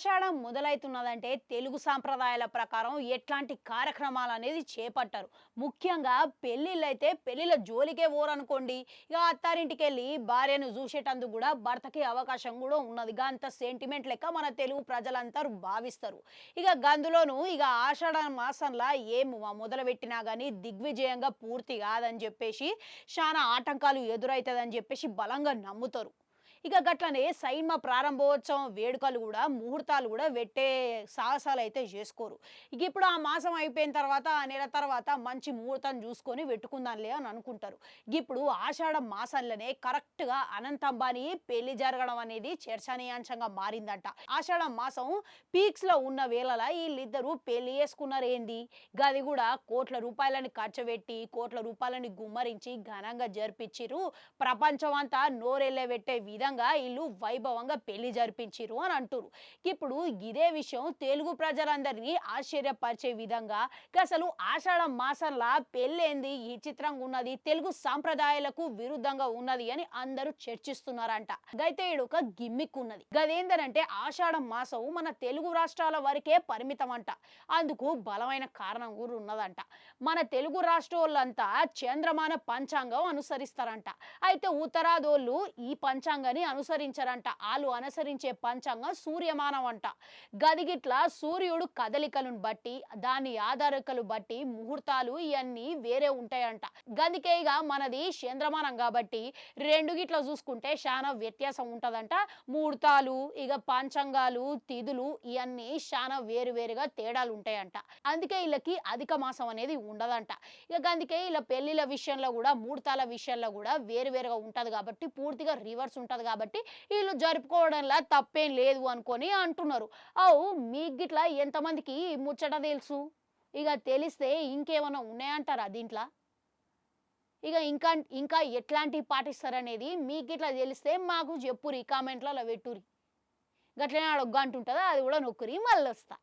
ఆషాఢం మొదలవుతున్నదంటే తెలుగు సాంప్రదాయాల ప్రకారం ఎట్లాంటి కార్యక్రమాలు అనేది చేపట్టారు. ముఖ్యంగా పెళ్ళిళ్ళు అయితే పెళ్ళిళ్ళ జోలికే ఓరనుకోండి ఇక అత్తారింటికి వెళ్ళి భార్యను చూసేటందుకు కూడా భర్తకి అవకాశం కూడా ఉన్నది. అంత సెంటిమెంట్ లెక్క మన తెలుగు ప్రజలంతా భావిస్తారు. ఇక గందులోను ఇక ఆషాఢ మాసంలో ఏం మొదలు పెట్టినా కానీ దిగ్విజయంగా పూర్తి కాదని చెప్పేసి చాలా ఆటంకాలు ఎదురవుతుందని చెప్పేసి బలంగా నమ్ముతారు. ఇక గట్లనే సైన్మ ప్రారంభోత్సవం వేడుకలు కూడా ముహూర్తాలు కూడా పెట్టే సాహసాలు అయితే చేసుకోరు. ఇక ఇప్పుడు ఆ మాసం అయిపోయిన తర్వాత ఆ నెల తర్వాత మంచి ముహూర్తం చూసుకొని పెట్టుకుందాంలే అని అనుకుంటారు. ఇప్పుడు ఆషాఢ మాసంలోనే కరెక్ట్గా అనంత అంబానీ పెళ్ళి జరగడం అనేది చర్చనీయాంశంగా మారిందంట. ఆషాఢ మాసం పీక్స్లో ఉన్న వేళలా వీళ్ళిద్దరూ పెళ్ళి చేసుకున్నారు ఏంది? గది కూడా కోట్ల రూపాయలని ఖర్చు పెట్టి కోట్ల రూపాయలని గుమ్మరించి ఘనంగా జరిపించిరు ప్రపంచం అంతా నోరెళ్ళ పెట్టే విధంగా వీళ్ళు వైభవంగా పెళ్ళి జరిపించారు అని అంటారు ఇప్పుడు ఇదే విషయం తెలుగు ప్రజలందరినీ ఆశ్చర్యపరిచే విధంగా అసలు ఆషాఢ మాసంలా పెళ్ళేంది? ఈ చిత్రంగా ఉన్నది తెలుగు సాంప్రదాయాలకు విరుద్ధంగా ఉన్నది అని అందరూ చర్చిస్తున్నారంట. అయితే ఈడ ఒక గిమ్మిక్ ఉన్నది. గదేందనంటే ఆషాఢ మాసం మన తెలుగు రాష్ట్రాల వరకే పరిమితం అంట అందుకు బలమైన కారణం కూడా ఉన్నదంట. మన తెలుగు రాష్ట్రోళ్ళంతా చంద్రమాన పంచాంగం అనుసరిస్తారంట. అయితే ఉత్తరాదోళ్ళు ఈ పంచాంగాన్ని అనుసరించారంట. వాళ్ళు అనుసరించే పంచాంగం సూర్యమానం అంట గదిగిట్ల సూర్యుడు కదలికలను బట్టి దాని ఆధారికలు బట్టి ముహూర్తాలు ఇవన్నీ వేరే ఉంటాయంట. గదికేగా మనది చంద్రమానం కాబట్టి రెండు గిట్ల చూసుకుంటే చాలా వ్యత్యాసం ఉంటుందంట. ముహూర్తాలు ఇక పంచాంగాలు తిథులు ఇవన్నీ చాలా వేరు వేరుగా తేడాలు ఉంటాయంట. అందుకే వీళ్ళకి అధిక మాసం అనేది ఉండదంట. ఇక అందుకే ఇలా పెళ్ళిళ్ళ విషయంలో కూడా ముహూర్తాల విషయంలో కూడా వేరు వేరుగా ఉంటుంది కాబట్టి పూర్తిగా రివర్స్ ఉంటుంది కాబట్టి వీళ్ళు జరుపుకోవడంలా తప్పేం లేదు అనుకొని అంటున్నారు. అవు మీకు గిట్లా ఎంతమందికి ముచ్చట తెలుసు? ఇక తెలిస్తే ఇంకేమైనా ఉన్నాయంటారా దీంట్లో? ఇక ఇంకా ఇంకా ఎట్లాంటివి పాటిస్తారనేది మీకు ఇట్లా తెలిస్తే మాకు చెప్పురి కామెంట్లలో పెట్టురి. గట్లనే అడొగ్గ అంటుంటుందా? అది కూడా నొక్కురి మళ్ళీ వస్తా